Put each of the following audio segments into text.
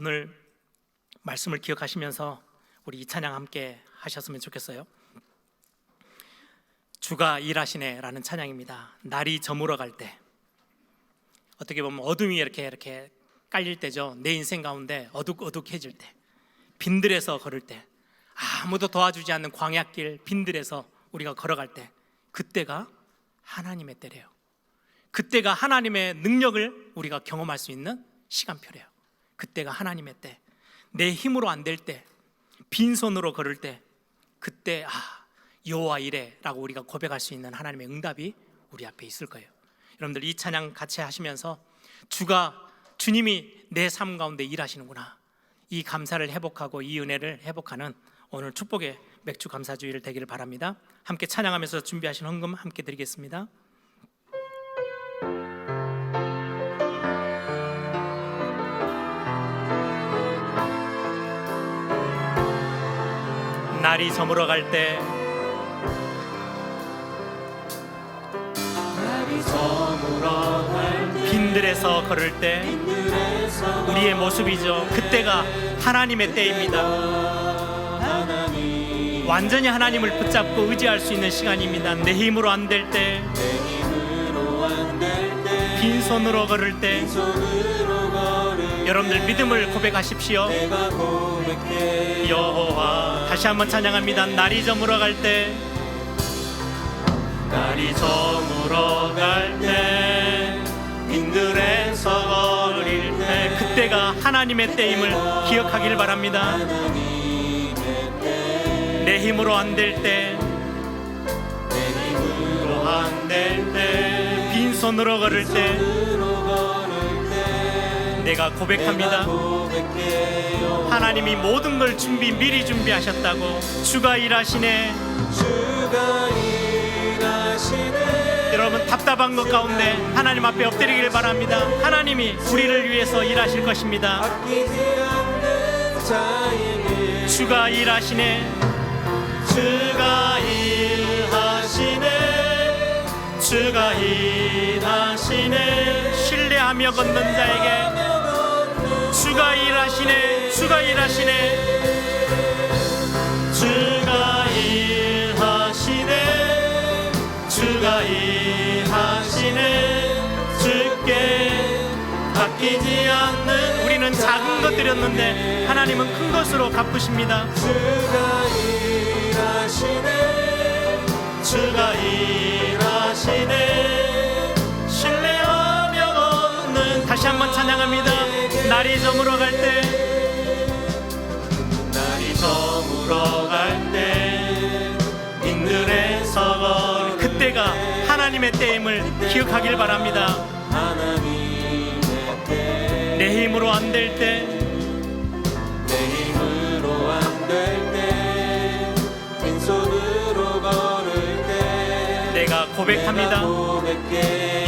오늘 말씀을 기억하시면서 우리 이 찬양 함께 하셨으면 좋겠어요. 주가 일하시네라는 찬양입니다. 날이 저물어 갈 때 어떻게 보면 어둠이 이렇게 이렇게 깔릴 때죠. 내 인생 가운데 어둑어둑해질 때 빈들에서 걸을 때 아무도 도와주지 않는 광야길 빈들에서 우리가 걸어갈 때 그때가 하나님의 때래요. 그때가 하나님의 능력을 우리가 경험할 수 있는 시간표래요. 그때가 하나님의 때. 내 힘으로 안 될 때, 빈손으로 걸을 때, 그때 아 여호와 이래라고 우리가 고백할 수 있는 하나님의 응답이 우리 앞에 있을 거예요. 여러분들 이 찬양 같이 하시면서 주가 주님이 내 삶 가운데 일하시는구나. 이 감사를 회복하고 이 은혜를 회복하는 오늘 축복의 맥주 감사주의를 되기를 바랍니다. 함께 찬양하면서 준비하신 헌금 함께 드리겠습니다. 날이 저물어 갈 때 빈들에서 걸을 때 우리의 모습이죠. 그때가 하나님의 때입니다. 완전히 하나님을 붙잡고 의지할 수 있는 시간입니다. 내 힘으로 안 될 때, 빈손으로 걸을 때, 여러분들 믿음을 고백하십시오. 여호와 다시 한번 찬양합니다. 날이 저물어 갈 때, 날이 저물어 갈 때, 빈들에서 걸릴 때, 그때가 하나님의 때임을 기억하길 바랍니다. 내 힘으로 안 될 때, 내 힘으로 안될 때, 빈손으로 걸을 때, 내가 고백합니다. 하나님이 모든 걸 준비 미리 준비하셨다고 주가 일하시네. 주가 일하시네 여러분 답답한 것 가운데 하나님 앞에 엎드리길 바랍니다. 하나님이 우리를 위해서 일하실 것입니다. 주가 일하시네. 주가 일하시네. 주가 일하시네. 신뢰하며 걷는 자에게 주가 일하시네. 주가 일하시네. 주가 일하시네. 주가 일하시네. 주께 아끼지 않는 우리는 작은 것 드렸는데 하나님은 큰 것으로 갚으십니다. 주가 일하시네 주가 일하시네 한번 찬양합니다. 날이 저물어 갈 때. 날이 저물어 갈때. 빈들에서 걸 그때가 하나님의 때임을 기억하길 바랍니다. 내 힘으로 안 될 때. 힘으로 안 될 때. 빈손으로 걸을 때. 내가 고백합니다. 이네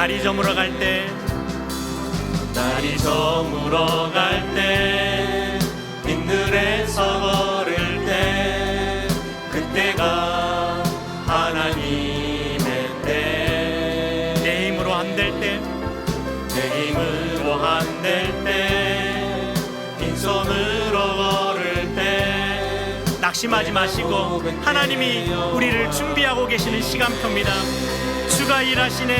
날이 저물어 갈 때. 날이 저물어 갈 때. 빈들에서 걸을 때. 그때가 하나님의 때. 내 힘으로 안 될 때. 내 힘으로 안 될 때. 빈손으로 걸을 때. 낙심하지 마시고 하나님이 우리를 준비하고 계시는 시간표입니다. 주가 일하시네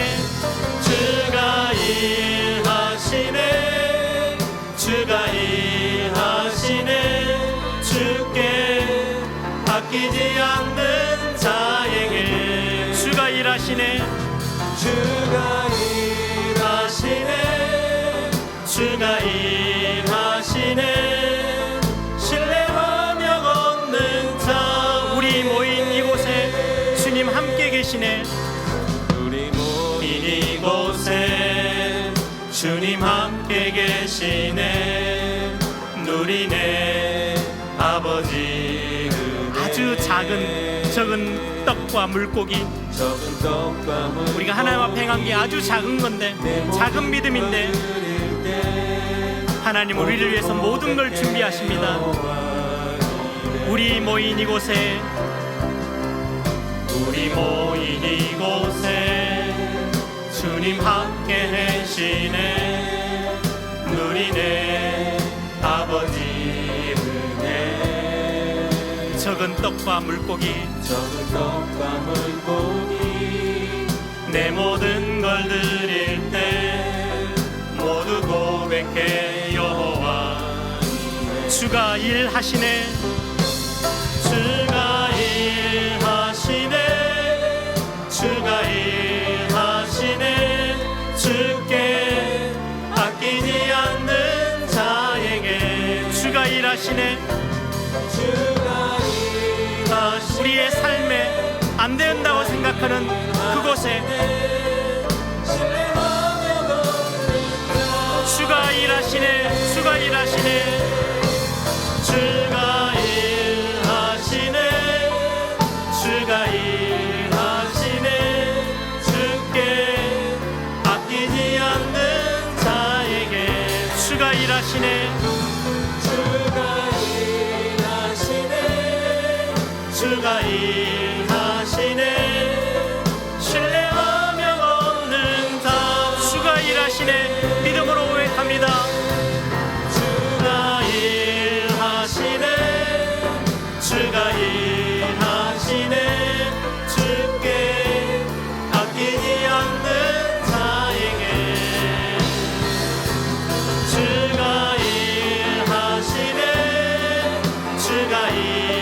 주가 일하시네. 주가 일하시네. 주께 아끼지 않는 자에게. 주가 일하시네. 주가 일하시네. 주가 일하시네. 신뢰하며 걷는 자 우리 모인 이곳에 주님 함께 계시네. 우리 모두 계시네 누리네 아버지. 아주 작은 적은 떡과 물고기. 우리가 하나님 앞에 행한 게 아주 작은 건데 작은 믿음인데 하나님 우리를 위해서 모든 걸 준비하십니다. 우리 모인 이곳에 우리 모인 이곳에 주님 함께 계시네 떡과 물고기. 적은 떡과 물고기. 내 모든 걸 드릴 때 모두 고백해 여호와. 주가 일하시네. 주가 일하시네. 주가 일하시네. 주께 아끼지 않는 자에게 주가 일하시네. 주가 일하시네 우리의 삶에 안 된다고 생각하는 그곳에 주가 일하시네 주가 일하시네. 주가 일하시네 주가 일하시네. 주께 아끼지 않는 자에게 주가 일하시네. 주가 주가 일하시네. 신뢰하며 걷는 자 주가 일하시네. 믿음으로 고백합니다. 주가 일하시네. 주가 일하시네. 주께 아끼지 않는 자에게. 주가 일하시네. 주가 일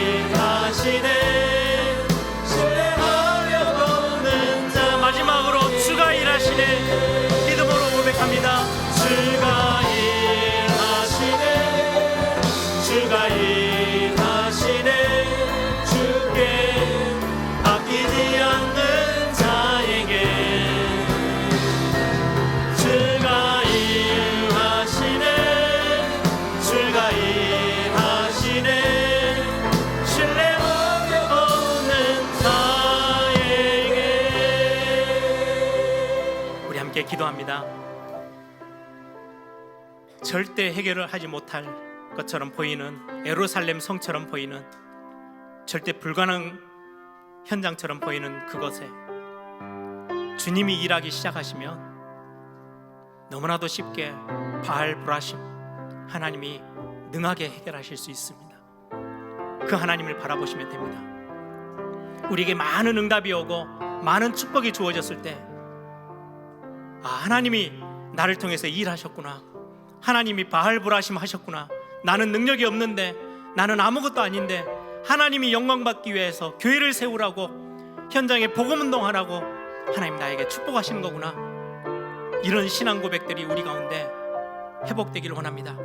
기도합니다 절대 해결을 하지 못할 것처럼 보이는 에루살렘 성처럼 보이는 절대 불가능 현장처럼 보이는 그것에 주님이 일하기 시작하시면 너무나도 쉽게 바알 브라심 하나님이 능하게 해결하실 수 있습니다. 그 하나님을 바라보시면 됩니다. 우리에게 많은 응답이 오고 많은 축복이 주어졌을 때 아, 하나님이 나를 통해서 일하셨구나. 하나님이 바알 브라심 하셨구나. 나는 능력이 없는데 나는 아무것도 아닌데 하나님이 영광 받기 위해서 교회를 세우라고 현장에 복음 운동하라고 하나님 나에게 축복하시는 거구나. 이런 신앙 고백들이 우리 가운데 회복되기를 원합니다.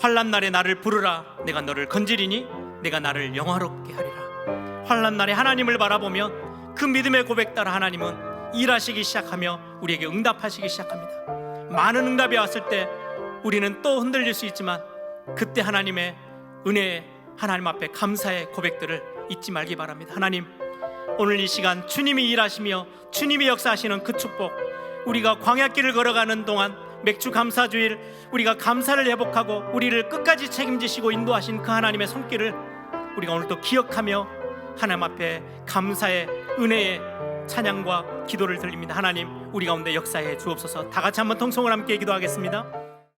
환란 날에 나를 부르라 내가 너를 건지리니 내가 나를 영화롭게 하리라. 환란 날에 하나님을 바라보면 그 믿음의 고백 따라 하나님은 일하시기 시작하며 우리에게 응답하시기 시작합니다. 많은 응답이 왔을 때 우리는 또 흔들릴 수 있지만 그때 하나님의 은혜에 하나님 앞에 감사의 고백들을 잊지 말기 바랍니다. 하나님 오늘 이 시간 주님이 일하시며 주님이 역사하시는 그 축복 우리가 광야길을 걸어가는 동안 맥주 감사주일 우리가 감사를 회복하고 우리를 끝까지 책임지시고 인도하신 그 하나님의 손길을 우리가 오늘 또 기억하며 하나님 앞에 감사의 은혜의 찬양과 기도를 드립니다. 하나님 우리 가운데 역사해 주옵소서. 다 같이 한번 통성을 함께 기도하겠습니다.